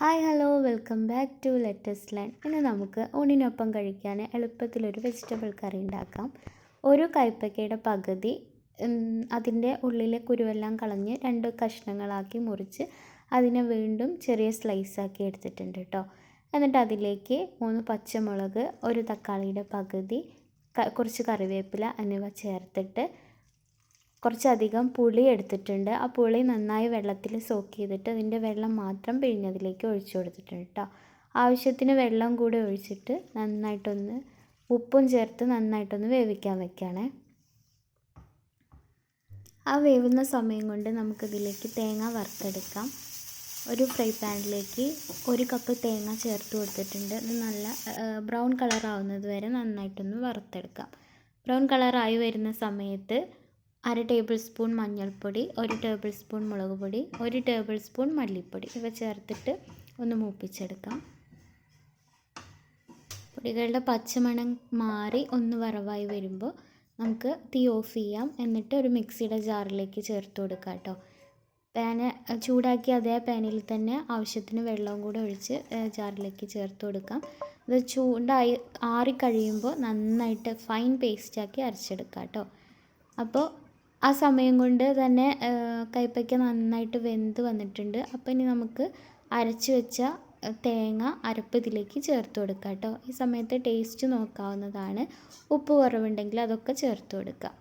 Hi hello welcome back to latest land ഇന്ന് നമുക്ക് ഊണിനൊപ്പം കഴിക്കാൻ എളുപ്പത്തിലൊരു വെജിറ്റബിൾ കറി ഉണ്ടാക്കാം. ഒരു കൈപ്പക്കയുടെ പകുതി അതിന്റെ ഉള്ളിലെ കുരുവെല്ലാം കളഞ്ഞ് രണ്ട് കഷ്ണങ്ങളാക്കി മുറിച്ച് അതിനെ വീണ്ടും ചെറിയ സ്ലൈസാക്കി എടുത്തിട്ടുണ്ട് കേട്ടോ എന്നിട്ട് അതിലേക്ക് മൂന്ന് പച്ചമുളക് ഒരു തക്കാളിയുടെ പകുതി കുറച്ച് കറിവേപ്പില എന്നിവ ചേർത്തിട്ട് കുറച്ചധികം പുളി എടുത്തിട്ടുണ്ട്. ആ പുളി നന്നായി വെള്ളത്തിൽ സോക്ക് ചെയ്തിട്ട് അതിന്റെ വെള്ളം മാത്രം പിഴിഞ്ഞതിലേക്ക് ഒഴിച്ചു കൊടുത്തിട്ടുണ്ട് കേട്ടോ ആവശ്യത്തിന് വെള്ളം കൂടി ഒഴിച്ചിട്ട് നന്നായിട്ടൊന്ന് ഉപ്പും ചേർത്ത് നന്നായിട്ടൊന്ന് വേവിക്കാൻ വെക്കുകയാണേ. ആ വേവുന്ന സമയം കൊണ്ട് നമുക്കിതിലേക്ക് തേങ്ങ വറുത്തെടുക്കാം. ഒരു ഫ്രൈ പാനിലേക്ക് ഒരു കപ്പ് തേങ്ങ ചേർത്ത് കൊടുത്തിട്ടുണ്ട്. അത് നല്ല ബ്രൗൺ കളറാവുന്നത് വരെ നന്നായിട്ടൊന്ന് വറുത്തെടുക്കാം. ബ്രൗൺ കളറായി വരുന്ന സമയത്ത് അര ടേബിൾ സ്പൂൺ മഞ്ഞൾപ്പൊടി ഒരു ടേബിൾ സ്പൂൺ മുളക് പൊടി ഒരു ടേബിൾ സ്പൂൺ മല്ലിപ്പൊടി ഇവ ചേർത്തിട്ട് ഒന്ന് മൂപ്പിച്ചെടുക്കാം. പൊടികളുടെ പച്ചമണം മാറി ഒന്ന് വറവായി വരുമ്പോൾ നമുക്ക് തീ ഓഫ് ചെയ്യാം. എന്നിട്ട് ഒരു മിക്സിയുടെ ജാറിലേക്ക് ചേർത്ത് കൊടുക്കാം കേട്ടോ. പാന് ചൂടാക്കി അതേ പാനിൽ തന്നെ ആവശ്യത്തിന് വെള്ളവും കൂടെ ഒഴിച്ച് ജാറിലേക്ക് ചേർത്ത് കൊടുക്കാം. ഇത് ചൂടായി ആറി കഴിയുമ്പോൾ നന്നായിട്ട് ഫൈൻ പേസ്റ്റാക്കി അരച്ചെടുക്കാം കേട്ടോ. അപ്പോൾ ആ സമയം കൊണ്ട് തന്നെ കൈപ്പയ്ക്ക നന്നായിട്ട് വെന്ത് വന്നിട്ടുണ്ട്. അപ്പോൾ ഇനി നമുക്ക് അരച്ച് വെച്ച തേങ്ങ അരപ്പ് ഇതിലേക്ക് ചേർത്ത് കൊടുക്കാം കേട്ടോ ഈ സമയത്ത് ടേസ്റ്റ് നോക്കാവുന്നതാണ്. ഉപ്പ് കുറവുണ്ടെങ്കിൽ അതൊക്കെ ചേർത്ത് കൊടുക്കാം.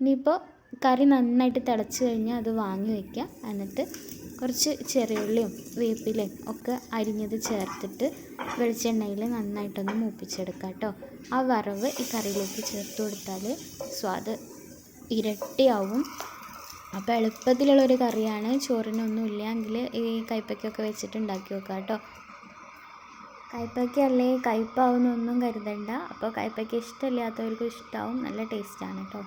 ഇനിയിപ്പോൾ കറി നന്നായിട്ട് തിളച്ച് കഴിഞ്ഞാൽ അത് വാങ്ങി വയ്ക്കുക എന്നിട്ട് കുറച്ച് ചെറിയുള്ളിയും വേപ്പിലയും ഒക്കെ അരിഞ്ഞത് ചേർത്തിട്ട് വെളിച്ചെണ്ണയിൽ നന്നായിട്ടൊന്ന് മൂപ്പിച്ചെടുക്കാം കേട്ടോ ആ വറവ് ഈ കറിയിലേക്ക് ചേർത്ത് കൊടുത്താൽ സ്വാദ് ഇരട്ടിയാവും. അപ്പോൾ എളുപ്പത്തിലുള്ളൊരു കറിയാണ്. ചോറിനൊന്നും ഇല്ലെങ്കിൽ ഈ കൈപ്പയ്ക്കൊക്കെ വെച്ചിട്ട് ഉണ്ടാക്കി നോക്കാം കേട്ടോ. കൈപ്പയ്ക്ക അല്ലേ കയ്പ്പാവുന്നൊന്നും കരുതണ്ട. അപ്പോൾ കൈപ്പയ്ക്ക ഇഷ്ടമില്ലാത്തവർക്കും ഇഷ്ടമാവും നല്ല ടേസ്റ്റാണ് കേട്ടോ.